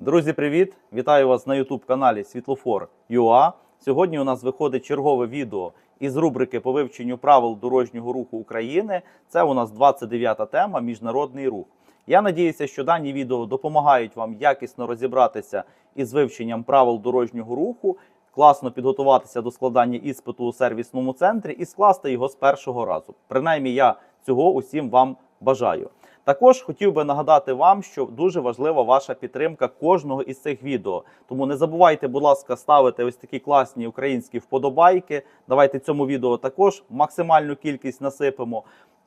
Друзі, привіт! Вітаю вас на youtube каналі Світлофор.ua. Сьогодні у нас виходить чергове відео із рубрики по вивченню правил дорожнього руху України. Це у нас 29-та тема Міжнародний рух. Я надіюся, що дані відео допомагають вам якісно розібратися із вивченням правил дорожнього руху, класно підготуватися до складання іспиту у сервісному центрі і скласти його з першого разу. Принаймні, я цього усім вам бажаю. Також хотів би нагадати вам, що дуже важлива ваша підтримка кожного із цих відео. Тому не забувайте, будь ласка, ставити ось такі класні українські вподобайки. Давайте цьому відео також максимальну кількість насипемо.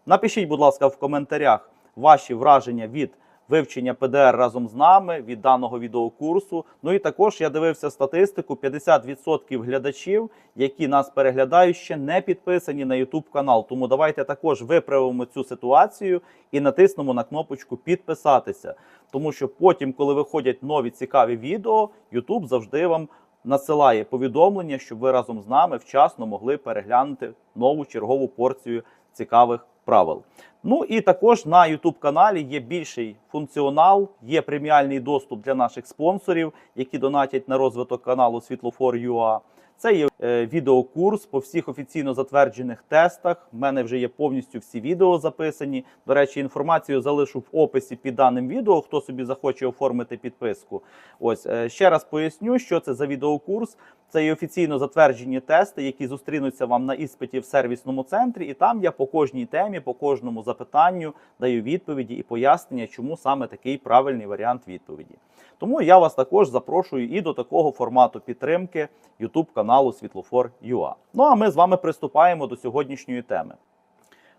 Напишіть, будь ласка, в коментарях ваші враження від вивчення ПДР разом з нами від даного відеокурсу. Ну і також я дивився статистику: 50% глядачів, які нас переглядають, ще не підписані на YouTube канал. Тому давайте також виправимо цю ситуацію і натиснемо на кнопочку підписатися. Тому що потім, коли виходять нові цікаві відео, YouTube завжди вам насилає повідомлення, щоб ви разом з нами вчасно могли переглянути нову чергову порцію цікавих правил. Ну і також на YouTube каналі є більший функціонал, є преміальний доступ для наших спонсорів, які донатять на розвиток каналу Світлофор.ua. Це є е, відеокурс по всіх офіційно затверджених тестах. У мене вже є повністю всі відео записані. До речі, інформацію залишу в описі під даним відео. Хто собі захоче оформити підписку. Ось е, ще раз поясню, що це за відеокурс. Це є офіційно затверджені тести, які зустрінуться вам на іспиті в сервісному центрі, і там я по кожній темі, по кожному запитанню даю відповіді і пояснення, чому саме такий правильний варіант відповіді. Тому я вас також запрошую і до такого формату підтримки YouTube каналу Світлофор.ua. Ну а ми з вами приступаємо до сьогоднішньої теми.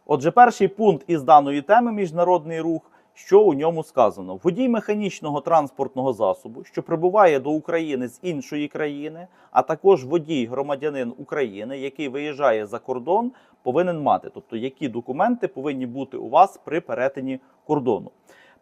Отже, перший пункт із даної теми міжнародний рух. Що у ньому сказано? Водій механічного транспортного засобу, що прибуває до України з іншої країни, а також водій громадянин України, який виїжджає за кордон, повинен мати. Тобто, які документи повинні бути у вас при перетині кордону.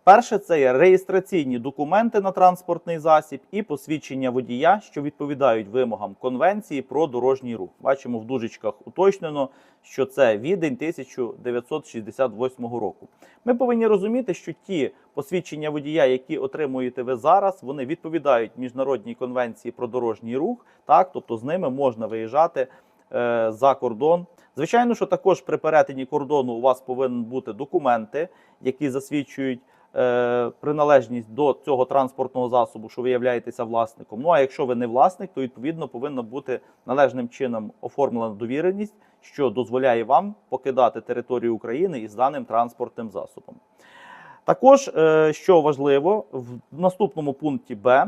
Перше це є реєстраційні документи на транспортний засіб і посвідчення водія, що відповідають вимогам Конвенції про дорожній рух. Бачимо в дужечках уточнено, що це відень 1968 року. Ми повинні розуміти, що ті посвідчення водія, які отримуєте ви зараз, вони відповідають міжнародній конвенції про дорожній рух. Так, тобто з ними можна виїжджати е, за кордон. Звичайно, що також при перетині кордону у вас повинні бути документи, які засвідчують е, приналежність до цього транспортного засобу, що ви являєтеся власником. Ну а якщо ви не власник, то відповідно повинна бути належним чином оформлена довіреність, що дозволяє вам покидати територію України із даним транспортним засобом. Також, е, що важливо, в наступному пункті Б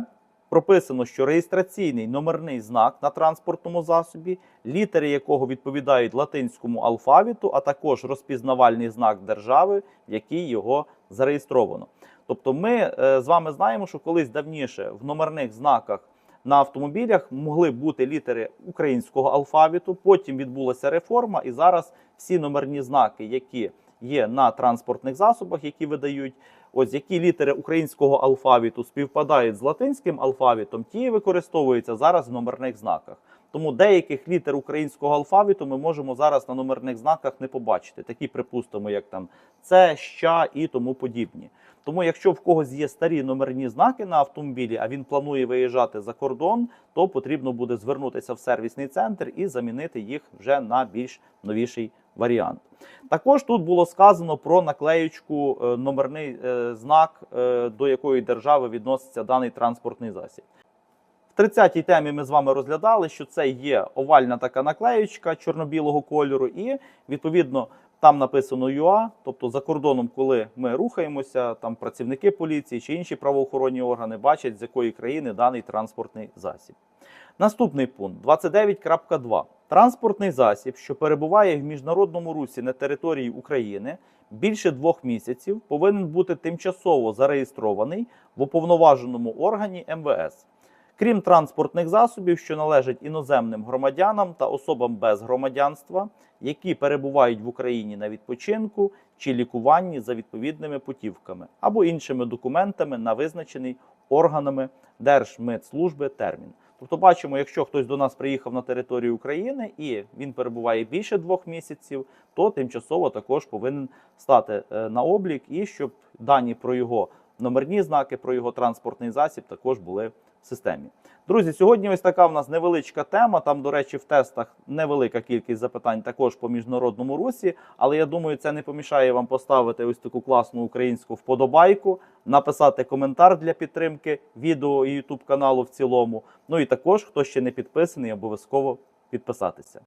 прописано, що реєстраційний номерний знак на транспортному засобі, літери якого відповідають латинському алфавіту, а також розпізнавальний знак держави, в якій його зареєстровано. Тобто, ми е, з вами знаємо, що колись давніше в номерних знаках на автомобілях могли бути літери українського алфавіту. Потім відбулася реформа, і зараз всі номерні знаки, які є на транспортних засобах, які видають, ось які літери українського алфавіту співпадають з латинським алфавітом, ті використовуються зараз в номерних знаках. Тому деяких літер українського алфавіту ми можемо зараз на номерних знаках не побачити. Такі, припустимо, як там це, ща і тому подібні. Тому, якщо в когось є старі номерні знаки на автомобілі, а він планує виїжджати за кордон, то потрібно буде звернутися в сервісний центр і замінити їх вже на більш новіший варіант. Також тут було сказано про наклеючку е, номерний е, знак, е, до якої держави відноситься даний транспортний засіб. В 30-й темі ми з вами розглядали, що це є овальна така наклеючка чорно-білого кольору, і відповідно там написано ЮА, тобто за кордоном, коли ми рухаємося, там працівники поліції чи інші правоохоронні органи бачать, з якої країни даний транспортний засіб. Наступний пункт 29.2. Транспортний засіб, що перебуває в міжнародному русі на території України більше двох місяців, повинен бути тимчасово зареєстрований в уповноваженому органі МВС. Крім транспортних засобів, що належать іноземним громадянам та особам без громадянства, які перебувають в Україні на відпочинку чи лікуванні за відповідними путівками або іншими документами на визначений органами Держмитслужби термін. Тобто, бачимо, якщо хтось до нас приїхав на територію України і він перебуває більше двох місяців, то тимчасово також повинен стати е, на облік. І щоб дані про його номерні знаки про його транспортний засіб також були системі. Друзі, сьогодні ось така в нас невеличка тема. Там, до речі, в тестах невелика кількість запитань також по міжнародному русі. Але я думаю, це не помішає вам поставити ось таку класну українську вподобайку, написати коментар для підтримки відео і YouTube каналу в цілому. Ну і також, хто ще не підписаний, обов'язково підписатися.